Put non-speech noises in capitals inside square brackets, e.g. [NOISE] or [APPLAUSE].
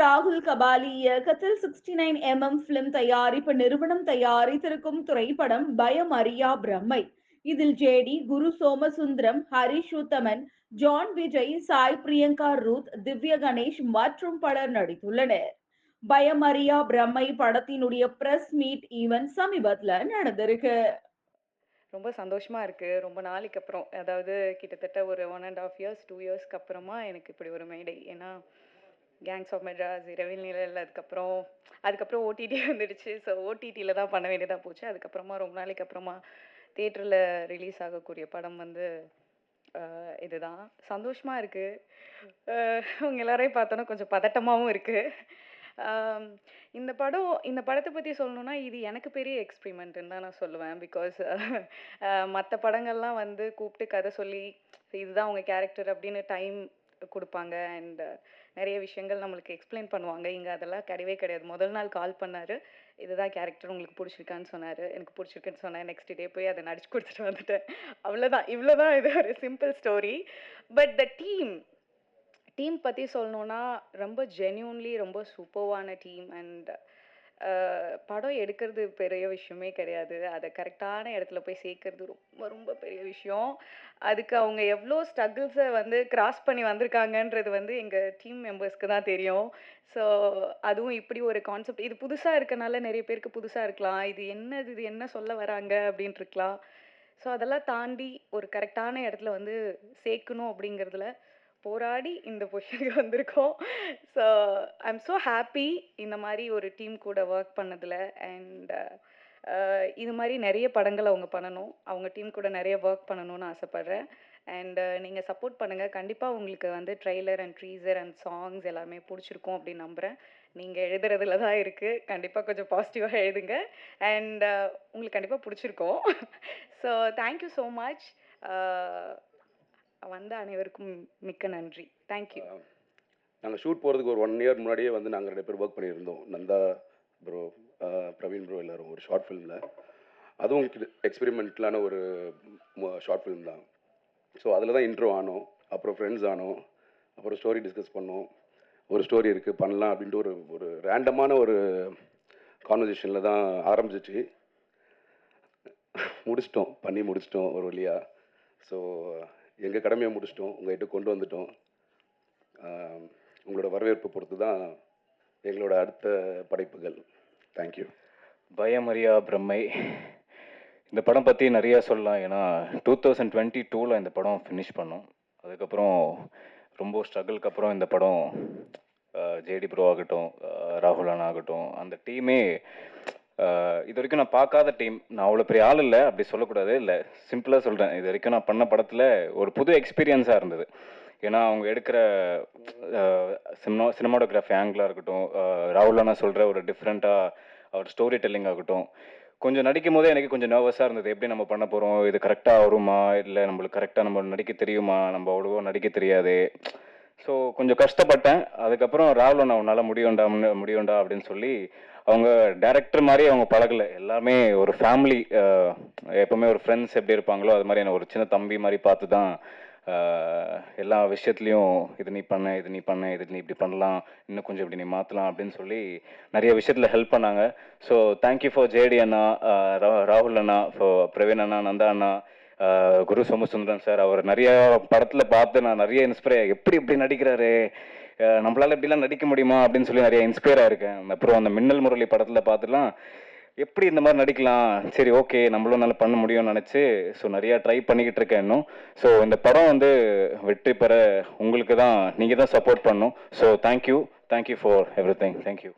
ராகுல் கபாலி இயக்கத்தில் sixty nine MM film தயாரிப்பு நிறுவனம் தயாரித்திருக்கும் திரைப்படம் பயம் அறியா பிரம்மை. இதில் J D Guru Somasundaram Harish Uthaman John Vijay Sai Priyanka Ruth Divya Ganesh மற்றும் பலர் நடித்துள்ளனர். பயம் அறியா பிரம்மை படத்தினுடைய பிரஸ் மீட் ஈவென்ட் சமீபத்துல நடந்திருக்கு. ரொம்ப சந்தோஷமா இருக்கு. ரொம்ப நாளைக்கு அப்புறம் அதாவது கிட்டத்தட்ட ஒரு one and half years two இயர்ஸ்க்கு அப்புறமா எனக்கு இப்படி ஒரு மேடை ஏன்னா கேங்ஸ் ஆஃப் மெட்ராஸ் இரவில் நிழல் அதுக்கப்புறம் அதுக்கப்புறம் ஓடிடி வந்துடுச்சு. ஸோ ஓடிடியில் தான் பண்ண வேண்டியதாக போச்சு. அதுக்கப்புறமா ரொம்ப நாளைக்கு அப்புறமா தேட்டரில் ரிலீஸ் ஆகக்கூடிய படம் வந்து இதுதான். சந்தோஷமாக இருக்குது அவங்க எல்லாரையும் பார்த்தோன்னா கொஞ்சம் பதட்டமாகவும் இருக்குது இந்த படம் இந்த படத்தை பற்றி சொல்லணுன்னா இது எனக்கு பெரிய எக்ஸ்பிரிமெண்ட்டுன்னு தான் நான் சொல்லுவேன். பிகாஸ் மற்ற படங்கள்லாம் வந்து கூப்பிட்டு கதை சொல்லி இதுதான் அவங்க கேரக்டர் அப்படின்னு டைம் கொடுப்பாங்க. அண்ட் நிறைய விஷயங்கள் நம்மளுக்கு எக்ஸ்பிளைன் பண்ணுவாங்க. இங்கே அதெல்லாம் கிடையவே கிடையாது. முதல் நாள் கால் பண்ணாரு. இதுதான் கேரக்டர் உங்களுக்கு பிடிச்சிருக்கான்னு சொன்னார். எனக்கு பிடிச்சிருக்குன்னு சொன்னேன். நெக்ஸ்ட் டே போய் அதை நடிச்சு கொடுத்துட்டு வந்துட்டேன். அவ்வளோதான் இவ்வளோதான் இது ஒரு simple story but the team team பற்றி சொல்லணுன்னா ரொம்ப ஜென்யூன்லி ரொம்ப சூப்பர்வான டீம் அண்ட் படம் எடுக்கிறது பெரிய விஷயமே கிடையாது. அதை கரெக்டான இடத்துல போய் சேர்க்கறது ரொம்ப ரொம்ப பெரிய விஷயம். அதுக்கு அவங்க எவ்வளோ ஸ்ட்ரகிள்ஸை வந்து கிராஸ் பண்ணி வந்திருக்காங்கன்றது வந்து எங்கள் டீம் மெம்பர்ஸ்க்கு தான் தெரியும். ஸோ அதுவும் இப்படி ஒரு கான்செப்ட் இது புதுசாக இருக்கனால நிறைய பேருக்கு புதுசாக இருக்கலாம். இது என்னது இது என்ன சொல்ல வராங்க அப்படின்ட்டு இருக்கலாம். ஸோ அதெல்லாம் தாண்டி ஒரு கரெக்டான இடத்துல வந்து சேர்க்கணும் அப்படிங்கிறதுல போராடி இந்த பொசிஷனுக்கு [LAUGHS] வந்திருக்கோம். So I am so happy இந்த மாதிரி ஒரு டீம் கூட ஒர்க் பண்ணதில். அண்ட் இது மாதிரி நிறைய படங்கள் அவங்க பண்ணணும். அவங்க டீம் கூட நிறைய ஒர்க் பண்ணணும்னு ஆசைப்பட்றேன். அண்ட் uh, நீங்கள் சப்போர்ட் பண்ணுங்கள் கண்டிப்பாக உங்களுக்கு வந்து trailer and teaser and songs எல்லாமே பிடிச்சிருக்கும் அப்படின்னு நம்புகிறேன் நீங்கள் எழுதுறதுல தான் இருக்குது கண்டிப்பாக கொஞ்சம் பாசிட்டிவாக எழுதுங்க. அண்ட் uh, உங்களுக்கு கண்டிப்பாக பிடிச்சிருக்கும். ஸோ தேங்க்யூ ஸோ மச் வந்த அனைவருக்கும் மிக்க நன்றி. தேங்க்யூ நாங்கள் ஷூட் போகிறதுக்கு ஒரு ஒன் இயர் முன்னாடியே வந்து நாங்கள் ரெண்டு பேர் ஒர்க் பண்ணியிருந்தோம். நந்தா ப்ரோ பிரவீன் ப்ரோ எல்லாரும் ஒரு ஷார்ட் ஃபிலிமில் அதுவும் எக்ஸ்பெரிமெண்ட்லான ஒரு ஷார்ட் ஃபிலிம் தான். ஸோ அதில் தான் இன்ட்ரோ ஆனோம். அப்புறம் ஃப்ரெண்ட்ஸ் ஆனோம். அப்புறம் ஸ்டோரி டிஸ்கஸ் பண்ணோம். ஒரு ஸ்டோரி இருக்குது பண்ணலாம் அப்படின்ட்டு ஒரு ஒரு ரேண்டமான ஒரு கான்வர்சேஷனில் தான் ஆரம்பிச்சிச்சு. முடிச்சிட்டோம். பண்ணி முடிச்சிட்டோம் ஒரு வழியாக ஸோ எங்கள் கடமையை முடிச்சிட்டோம் உங்கள்கிட்ட கொண்டு வந்துட்டோம். உங்களோட வரவேற்பு பொறுத்து தான் எங்களோட அடுத்த படைப்புகள். Thank you Bayamariya Brammai. இந்த படம் பற்றி நிறையா சொல்லலாம். ஏன்னா டூ தௌசண்ட் டுவெண்ட்டி டூவில் இந்த படம் ஃபினிஷ் பண்ணோம். அதுக்கப்புறம் ரொம்ப ஸ்ட்ரகிளுக்கு அப்புறம் இந்த படம் ஜேடி ப்ரோ ஆகட்டும் ராகுலான் ஆகட்டும் அந்த டீமே இது வரைக்கும் நான் பார்க்காத டீம் நான் அவ்வளோ பெரிய ஆள் இல்லை அப்படி சொல்லக்கூடாது இல்லை. சிம்பிளாக சொல்கிறேன் இது வரைக்கும் நான் பண்ண படத்தில் ஒரு புது எக்ஸ்பீரியன்ஸாக இருந்தது. ஏன்னா அவங்க எடுக்கிற சினிமா சினிமாடோகிராஃபி ஆங்கிளாக இருக்கட்டும் ராகுலானா ராகுல் அண்ணா சொல்கிற ஒரு டிஃப்ரெண்ட்டாக அவர் ஸ்டோரி டெல்லிங் ஆகட்டும் கொஞ்சம் நடிக்கும் போதே எனக்கு கொஞ்சம் நர்வஸாக இருந்தது. எப்படி நம்ம பண்ண போகிறோம் இது கரெக்டாக வருமா? இல்லை நம்மளுக்கு கரெக்டாக நம்ம நடிக்க தெரியுமா? நம்ம அவ்வளோவா நடிக்க தெரியாது. ஸோ கொஞ்சம் கஷ்டப்பட்டேன். அதுக்கப்புறம் ராகுல் அண்ணா உன்னால் முடியும்டா முடியும்டா அப்படின்னு சொல்லி அவங்க டேரக்டர் மாதிரி அவங்க பழகல. எல்லாமே ஒரு ஃபேமிலி எப்பவுமே ஒரு ஃப்ரெண்ட்ஸ் எப்படி இருப்பாங்களோ அது மாதிரி என்ன ஒரு சின்ன தம்பி மாதிரி பார்த்து தான் எல்லா விஷயத்துலையும் இது நீ பண்ண இது நீ பண்ண இது நீ இப்படி பண்ணலாம் இன்னும் கொஞ்சம் இப்படி நீ மாற்றலாம் அப்படின்னு சொல்லி நிறைய விஷயத்தில் ஹெல்ப் பண்ணாங்க. ஸோ தேங்க்யூ ஃபார் ஜேடி அண்ணா ரா- ராகுல் அண்ணா ஃபார் பிரவீன் அண்ணா நந்தா அண்ணா குரு சோமசுந்தரன் சார் அவர் நிறைய படத்தில் பார்த்து நான் நிறைய இன்ஸ்பயர் எப்படி இப்படி நடிக்கிறாரு? நம்மளால இப்படிலாம் நடிக்க முடியுமா? அப்படின்னு சொல்லி நிறைய இன்ஸ்பயர் ஆயிருக்கேன். அப்புறம் அந்த மின்னல் முரளி படத்துல பார்த்துலாம் எப்படி இந்த மாதிரி நடிக்கலாம்? சரி ஓகே நம்மளும் நல்லா பண்ண முடியும்னு நினச்சி ஸோ நிறையா ட்ரை பண்ணிக்கிட்டு இருக்கேன் இன்னும். ஸோ இந்த படம் வந்து வெற்றி பெற உங்களுக்கு தான் நீங்கள் தான் சப்போர்ட் பண்ணும் so thank you thank you for everything thank you